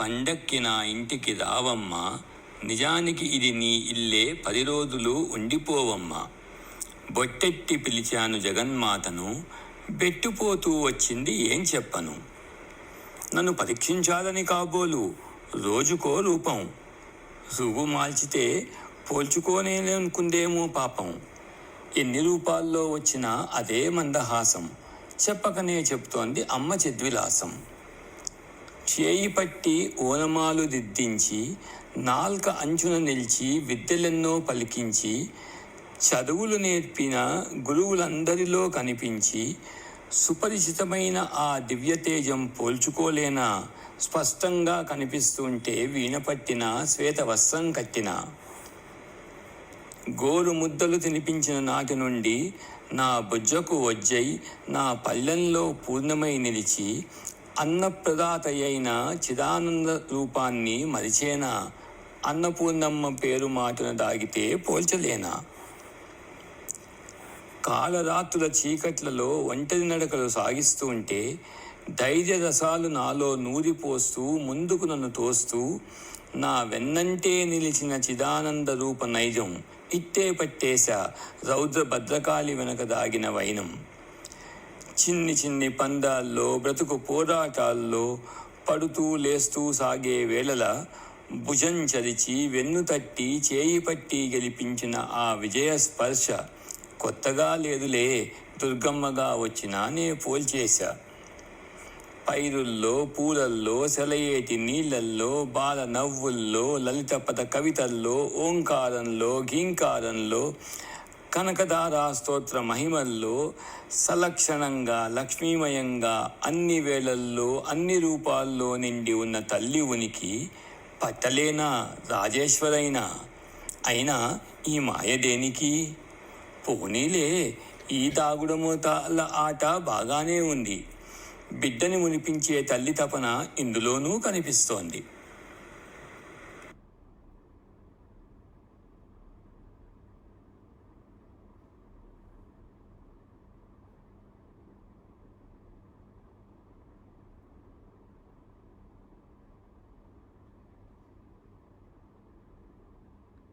పండక్కి నా ఇంటికి రావమ్మా. నిజానికి ఇది నీ ఇల్లే పది రోజులు ఉండిపోవమ్మా. బొట్టెట్టి పిలిచాను జగన్మాతను. బెట్టుపోతూ వచ్చింది ఏం చెప్పను. నన్ను పరీక్షించాలని కాబోలు రోజుకో రూపం. రువ్వు మాల్చితే పోల్చుకోనేనుకుందేమో పాపం. ఎన్ని రూపాల్లో వచ్చినా అదే మందహాసం. చెప్పకనే చెప్తోంది అమ్మ చెద్విలాసం. చేయి పట్టి ఓనమాలు దిద్దించి నాల్క అంచున నిలిచి విద్యలెన్నో పలికించి చదువులు నేర్పిన గురువులందరిలో కనిపించి సుపరిచితమైన ఆ దివ్యతేజం పోల్చుకోలేనా? స్పష్టంగా కనిపిస్తుంటే వీణ పట్టిన శ్వేత వస్త్రం కట్టిన. గోరు ముద్దలు తినిపించిన నాటి నుండి నా బుజ్జకు వజ్జై నా పల్లెంలో పూర్ణమై నిలిచి అన్నప్రదాతయైన చిదానంద రూపాన్ని మరిచేనా? అన్నపూర్ణమ్మ పేరు మాటున దాగితే పోల్చలేనా? కాలరాత్రుల చీకట్లలో ఒంటరి నడకలు సాగిస్తూ ఉంటే ధైర్య రసాలు నాలో నూరిపోస్తూ ముందుకు నన్ను తోస్తూ నా వెన్నంటే నిలిచిన చిదానంద రూప నైజం ఇట్టే పట్టేశ రౌద్ర భద్రకాళి వెనక దాగిన వైనం. చిన్ని చిన్ని పందాల్లో బ్రతుకు పోరాటాల్లో పడుతూ లేస్తూ సాగే వేళల భుజం చరిచి వెన్ను తట్టి చేయి పట్టి గెలిపించిన ఆ విజయ స్పర్శ కొత్తగా లేదులే దుర్గమ్మగా వచ్చినా నే పోల్చేశా. పైరుల్లో పూలల్లో సెలయేటి నీళ్ళల్లో బాల నవ్వుల్లో లలిత పద కవితల్లో ఓంకారంలో ఘీంకారంలో కనకదారా స్తోత్ర మహిమల్లో సలక్షణంగా లక్ష్మీమయంగా అన్ని వేళల్లో అన్ని రూపాల్లో నిండి ఉన్న తల్లి ఉనికి పట్టలేనా రాజేశ్వరైనా? అయినా ఈ మాయ దేనికి? పోనీలే ఈ తాగుడమోతాల ఆట బాగానే ఉంది. బిడ్డని మునిపించే తల్లి తపన ఇందులోనూ కనిపిస్తోంది.